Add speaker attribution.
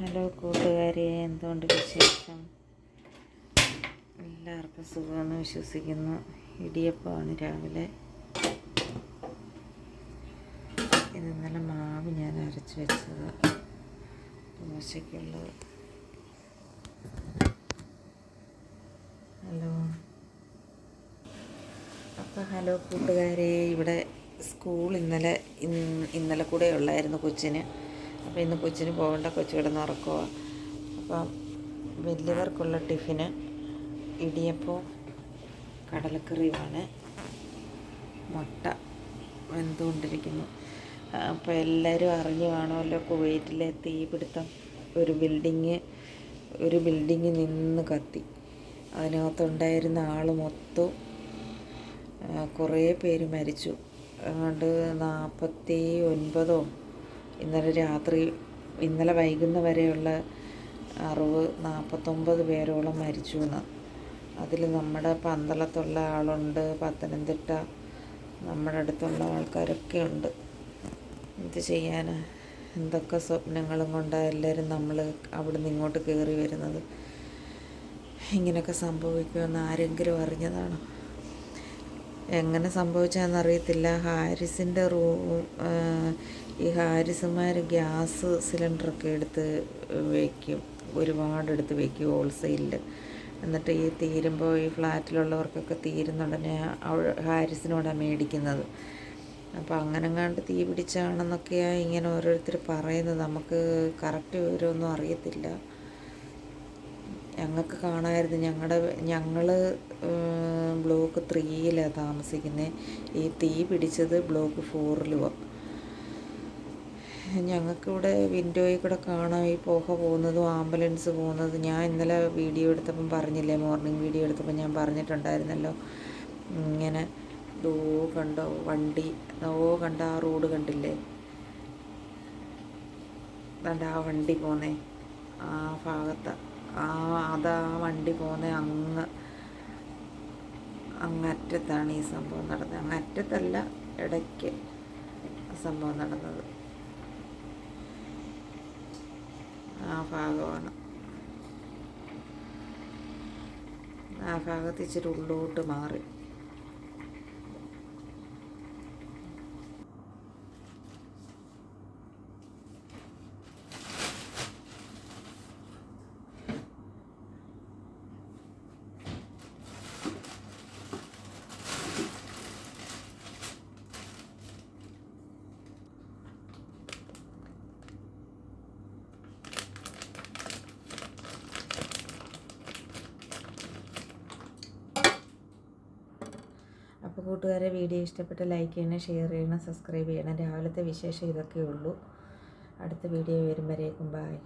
Speaker 1: Hello കൂട്ടുകാരെ എന്തുകൊണ്ട് വിശേഷം? എല്ലാവർക്കും സുഖമെന്ന് വിശ്വസിക്കുന്നു. ഇടിയപ്പമാണ് രാവിലെ. ഇത് ഇന്നലെ മാവ് ഞാൻ അരച്ച് വെച്ചത്. ദോശയ്ക്കുള്ളത് ഹലോ. അപ്പോൾ ഹലോ കൂട്ടുകാരെ ഇവിടെ സ്കൂൾ ഇന്നലെ ഇന്നലെ കൂടെ ഉള്ളായിരുന്നു കൊച്ചിന്. അപ്പോൾ ഇന്ന് കൊച്ചിന് പോകേണ്ട കൊച്ചു കിടന്ന് ഉറക്കുക അപ്പം വലിയവർക്കുള്ള ടിഫിന് ഇടിയപ്പവും കടലക്കറിയുമാണ്. മുട്ട വെന്തുകൊണ്ടിരിക്കുന്നു. അപ്പോൾ എല്ലാവരും അറിഞ്ഞു കാണുമല്ലോ കുവൈറ്റിലെ തീപിടുത്തം. ഒരു ബിൽഡിങ് ഒരു ബിൽഡിങ് നിന്ന് കത്തി. അതിനകത്തുണ്ടായിരുന്ന ആൾ മൊത്തം കുറേ പേര് മരിച്ചു. അതുകൊണ്ട് നാൽപ്പത്തി ഒൻപതോ ഇന്നലെ രാത്രി ഇന്നലെ വൈകുന്ന വരെയുള്ള അറിവ് നാൽപ്പത്തൊമ്പത് പേരോളം മരിച്ചു എന്ന് അതിൽ നമ്മുടെ പന്തളത്തുള്ള ആളുണ്ട് പത്തനംതിട്ട നമ്മുടെ അടുത്തുള്ള ആൾക്കാരൊക്കെ ഉണ്ട്. എന്ത് ചെയ്യാൻ എന്തൊക്കെ സ്വപ്നങ്ങളും കൊണ്ടാണ് എല്ലാവരും നമ്മൾ അവിടെ നിന്ന് ഇങ്ങോട്ട് കയറി വരുന്നത്? ഇങ്ങനെയൊക്കെ സംഭവിക്കുമെന്ന് ആരെങ്കിലും അറിഞ്ഞതാണോ? എങ്ങനെ സംഭവിച്ചതെന്നറിയത്തില്ല ഹാരിസിന്റെ റൂം ഈ ഹാരിസുമാർ ഗ്യാസ് സിലിണ്ടറൊക്കെ എടുത്ത് വയ്ക്കും ഒരുപാട് എടുത്ത് വയ്ക്കും ഹോൾസെയിലിൽ. എന്നിട്ട് ഈ തീരുമ്പോൾ ഈ ഫ്ലാറ്റിലുള്ളവർക്കൊക്കെ തീരുന്നുടനെ ഹാരിസിനോടാണ് മേടിക്കുന്നത്. അപ്പോൾ കണ്ട് തീ പിടിച്ചാണെന്നൊക്കെയാണ് ഇങ്ങനെ ഓരോരുത്തർ പറയുന്നത്. നമുക്ക് കറക്റ്റ് വിവരമൊന്നും അറിയത്തില്ല. ഞങ്ങൾക്ക് കാണാമായിരുന്നു. ഞങ്ങളുടെ ഞങ്ങൾ ബ്ലോക്ക് ത്രീയിലാണ് താമസിക്കുന്നത്. ഈ തീ പിടിച്ചത് ബ്ലോക്ക് ഫോറിലുമാണ് ഞങ്ങൾക്കിവിടെ വിൻഡോയിൽ കൂടെ കാണാം ഈ പുക പോകുന്നതും ആംബുലൻസ് പോകുന്നതും. ഞാൻ ഇന്നലെ വീഡിയോ എടുത്തപ്പം പറഞ്ഞില്ലേ മോർണിംഗ് വീഡിയോ എടുത്തപ്പോൾ ഞാൻ പറഞ്ഞിട്ടുണ്ടായിരുന്നല്ലോ. ഇങ്ങനെ ദോ കണ്ടോ വണ്ടി ദോ കണ്ട ആ റോഡ് കണ്ടില്ലേ? കണ്ട ആ വണ്ടി പോന്നേ ആ ഭാഗത്ത് ആ അതാ വണ്ടി പോന്നേ അങ്ങ് അങ്ങറ്റത്താണ് ഈ സംഭവം നടന്നത്. അങ്ങറ്റത്തല്ല ഇടയ്ക്ക് സംഭവം നടന്നത് ആ ഭാഗമാണ്. ആ ഭാഗത്ത് ഇച്ചിരി ഉള്ളോട്ട് മാറി അപ്പോൾ കൂട്ടുകാരെ വീഡിയോ ഇഷ്ടപ്പെട്ട ലൈക്ക് ചെയ്യണം ഷെയർ ചെയ്യണം സബ്സ്ക്രൈബ് ചെയ്യണം. രാവിലത്തെ വിശേഷം ഇതൊക്കെ ഉള്ളൂ അടുത്ത വീഡിയോ വരും വരേക്കും ബായ്